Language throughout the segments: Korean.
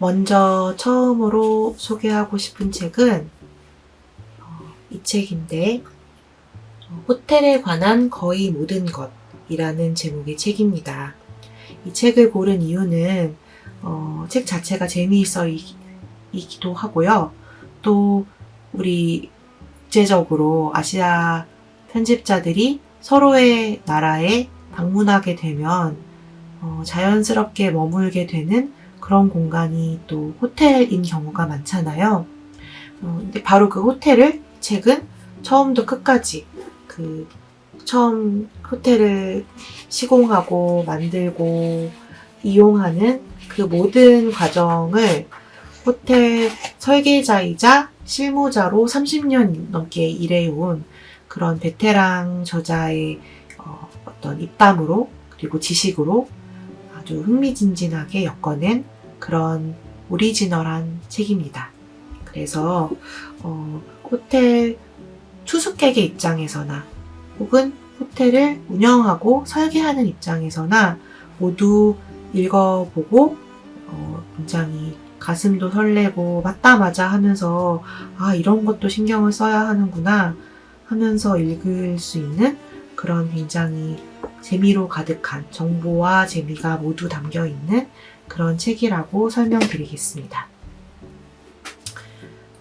먼저 처음으로 소개하고 싶은 책은 어, 이 책인데 어, 호텔에 관한 거의 모든 것이라는 제목의 책입니다. 이 책을 고른 이유는 어, 책 자체가 재미있어 이- 이기도 하고요. 또 우리 국제적으로 아시아 편집자들이 서로의 나라에 방문하게 되면 어, 자연스럽게 머물게 되는 그런 공간이 또 호텔인 경우가 많잖아요. 어, 근데 바로 그 호텔을 책은 처음부터 끝까지 그 처음 호텔을 시공하고 만들고 이용하는 그 모든 과정을 호텔 설계자이자 실무자로 30년 넘게 일해온 그런 베테랑 저자의 어, 어떤 입담으로 그리고 지식으로 아주 흥미진진하게 엮어낸 그런 오리지널한 책입니다. 그래서 어, 호텔 투숙객의 입장에서나 혹은 호텔을 운영하고 설계하는 입장에서나 모두 읽어보고 어, 굉장히 가슴도 설레고 맞다 맞아 하면서 아 이런 것도 신경을 써야 하는구나 하면서 읽을 수 있는 그런 굉장히 재미로 가득한 정보와 재미가 모두 담겨 있는 그런 책이라고 설명드리겠습니다.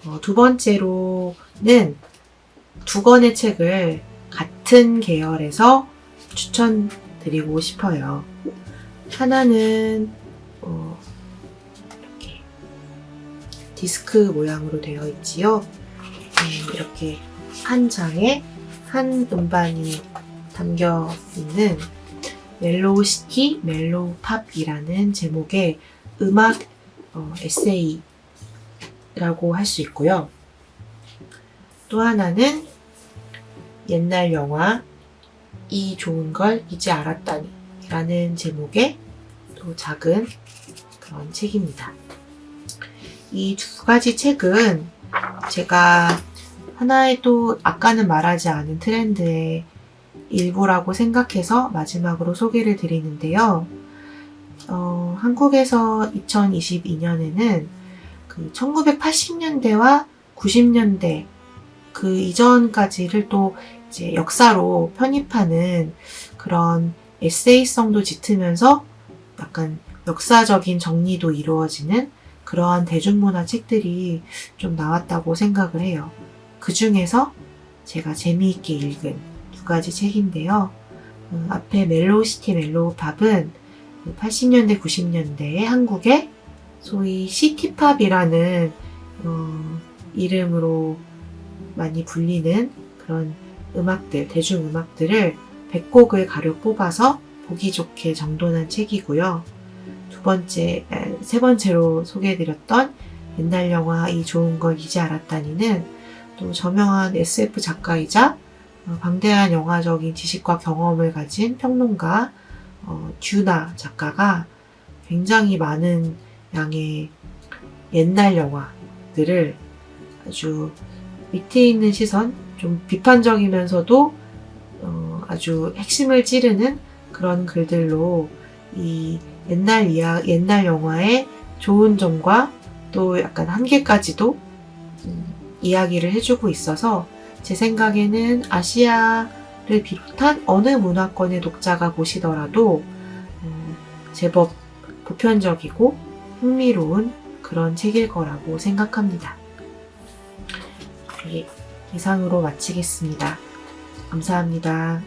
어, 두 번째로는 두 권의 책을 같은 계열에서 추천드리고 싶어요. 하나는 어, 이렇게 디스크 모양으로 되어 있지요. 음, 이렇게 한 장에 한 음반이 담겨 있는 멜로우 시티 멜로우 팝이라는 제목의 음악 어, 에세이라고 할 수 있고요. 또 하나는 옛날 영화 이 좋은 걸 이제 알았다니 라는 제목의 또 작은 그런 책입니다. 이 두 가지 책은 제가 하나의 또 아까는 말하지 않은 트렌드의 일부라고 생각해서 마지막으로 소개를 드리는데요. 어, 한국에서 2022년에는 그 1980년대와 90년대 그 이전까지를 또 이제 역사로 편입하는 그런 에세이성도 짙으면서 약간 역사적인 정리도 이루어지는 그러한 대중문화 책들이 좀 나왔다고 생각을 해요. 그 중에서 제가 재미있게 읽은 두 가지 책인데요. 음, 앞에 멜로우시티 멜로우팝은 80년대, 90년대에 한국의 소위 시티팝이라는 어, 이름으로 많이 불리는 그런 음악들, 대중음악들을 100곡을 가려 뽑아서 보기 좋게 정돈한 책이고요. 두 번째, 에, 세 번째로 소개해드렸던 옛날 영화 이 좋은 걸 이제 알았다니는 또 저명한 SF 작가이자 어, 방대한 영화적인 지식과 경험을 가진 평론가 어, 듀나 작가가 굉장히 많은 양의 옛날 영화들을 아주 밑에 있는 시선, 좀 비판적이면서도 어, 아주 핵심을 찌르는 그런 글들로 이 옛날 이야, 옛날 영화의 좋은 점과 또 약간 한계까지도 음, 이야기를 해주고 있어서 제 생각에는 아시아를 비롯한 어느 문화권의 독자가 보시더라도 음, 제법 보편적이고 흥미로운 그런 책일 거라고 생각합니다. 네, 이상으로 마치겠습니다. 감사합니다.